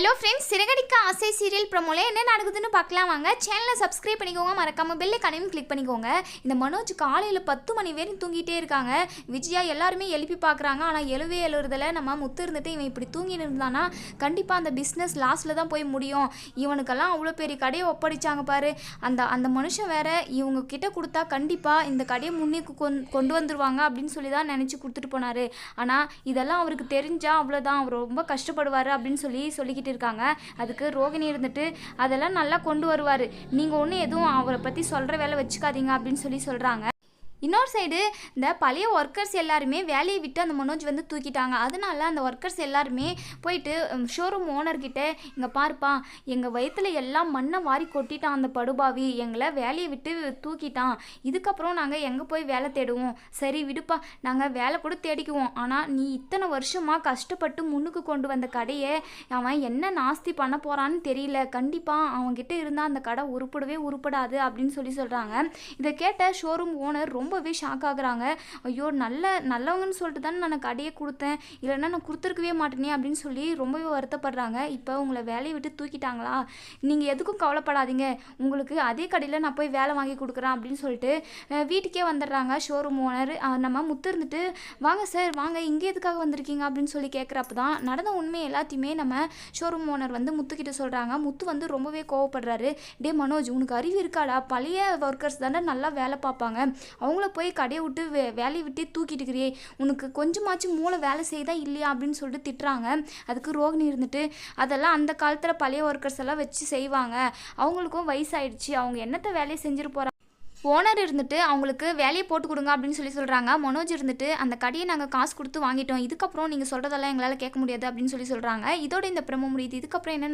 Hello friends Siragadikka ஆசை serial ப்ரோமோல என்ன நடக்குதுன்னு பார்க்கலாம் வாங்க. சேனலை சப்ஸ்கிரைப் பண்ணிக்கோங்க மறக்காம பெல்லை கனையும் கிளிக் பண்ணிக்கோங்க. இந்த மனோஜ் காலையில் பத்து மணி வரையும் தூங்கிட்டே இருக்காங்க. விஜயா எல்லாருமே எழுப்பி பார்க்குறாங்க. ஆனால் எழுவே எழுறதில் நம்ம முத்து இருந்துட்டு இவன் இப்படி தூங்கின்னு இருந்தானா? கண்டிப்பாக அந்த பிஸ்னஸ் லாஸ்ட்டில் தான் போய் முடியும். இவனுக்கெல்லாம் அவ்வளோ பெரிய கடையை ஒப்படைச்சாங்க பாரு. அந்த அந்த மனுஷன் வேற இவங்க கிட்ட கொடுத்தா கண்டிப்பாக இந்த கடையை முன்னுக்கு கொண் கொண்டு வந்துருவாங்க அப்படின்னு சொல்லி தான் நினச்சி கொடுத்துட்டு போனார். ஆனால் இதெல்லாம் அவருக்கு தெரிஞ்சால் அவ்வளோதான் அவர் ரொம்ப கஷ்டப்படுவார் அப்படின்னு சொல்லி சொல்லிக்கிட்டு இருக்காங்க அதுக்கு ரோகிணி இருந்துட்டு அதெல்லாம் நல்லா கொண்டு வருவார். நீங்கள் ஒன்றும் எதுவும் அவரை பற்றி சொல்கிற வேலை வச்சுக்காதீங்க அப்படின்னு சொல்லி சொல்கிறாங்க இன்னொரு சைடு இந்த பழைய ஒர்க்கர்ஸ் எல்லாருமே வேலையை விட்டு அந்த மனோஜ் வந்து தூக்கிட்டாங்க. அதனால அந்த ஒர்க்கர்ஸ் எல்லாருமே போயிட்டு ஷோரூம் ஓனர்கிட்ட இங்கே பாருப்பா எங்கள் வயித்துல எல்லாம் மண்ணை வாரி கொட்டிட்டான் அந்த படுபாவி. எங்களை வேலையை விட்டு தூக்கிட்டான். இதுக்கப்புறம் நாங்கள் எங்கே போய் வேலை தேடுவோம்? சரி விடுப்பா. நாங்கள் வேலை கூட தேடிக்குவோம். ஆனால் நீ இத்தனை வருஷமாக கஷ்டப்பட்டு முன்னுக்கு கொண்டு வந்த கடையை அவன் என்ன நாஸ்தி பண்ண போகிறான்னு தெரியல. கண்டிப்பாக அவன்கிட்ட இருந்தால் அந்த கடை உருப்படவே உருப்படாது அப்படின்னு சொல்லி சொல்கிறாங்க இதை கேட்ட ஷோரூம் ஓனர் ரொம்ப ரொம்பவே ஷாக் ஆகுறாங்க. ஐயோ நல்ல நல்லவங்கன்னு சொல்லிட்டு தானே நான் கடையை கொடுத்தேன். இல்லைன்னா நான் கொடுத்துருக்கவே மாட்டேனே அப்படின்னு சொல்லி ரொம்பவே வருத்தப்படுறாங்க. இப்போ உங்களை வேலையை விட்டு தூக்கிட்டாங்களா? நீங்கள் எதுக்கும் கவலைப்படாதீங்க. உங்களுக்கு அதே கடையில் நான் போய் வேலை வாங்கி கொடுக்குறேன் அப்படின்னு சொல்லிட்டு வீட்டுக்கே வந்துடுறாங்க ஷோரூம் ஓனர் நம்ம முத்து இருந்துட்டு வாங்க சார் வாங்க. இங்கே எதுக்காக வந்திருக்கீங்க? அப்படின்னு சொல்லி கேட்குறப்ப தான் நடந்த உண்மை எல்லாத்தையுமே நம்ம ஷோரூம் ஓனர் வந்து முத்துக்கிட்ட சொல்கிறாங்க முத்து வந்து ரொம்பவே கோவப்படுறாரு. டே மனோஜ் உனக்கு அறிவு இருக்காடா? பழைய ஒர்க்கர்ஸ் தானே நல்லா வேலை பார்ப்பாங்க. அவங்க மூளை போய் கடையை விட்டு வே வேலையை விட்டே தூக்கிட்டு இருக்கிறியே. உனக்கு கொஞ்சமாச்சும் மூளை வேலை செய்தா இல்லையா அப்படின்னு சொல்லிட்டு திட்டுறாங்க. அதுக்கு ரோகிணி இருந்துட்டு அதெல்லாம் அந்த காலத்தில் பழைய ஒர்க்கர்ஸ் எல்லாம் வச்சு செய்வாங்க. அவங்களுக்கும் வயசாயிடுச்சு. அவங்க என்னத்த வேலையை செஞ்சுட்டு போகிறாங்க ஓனர் இருந்துட்டு அவங்களுக்கு வேலையை போட்டு கொடுங்க அப்படின்னு சொல்லி சொல்கிறாங்க மனோஜ் இருந்துட்டு அந்த கடையை நாங்கள் காசு கொடுத்து வாங்கிட்டோம். இதுக்கப்புறம் நீங்கள் சொல்கிறதெல்லாம் எங்களால் கேட்க முடியாது அப்படின்னு சொல்லி சொல்கிறாங்க இதோட இந்த பிரம முடியுது இதுக்கப்புறம் என்ன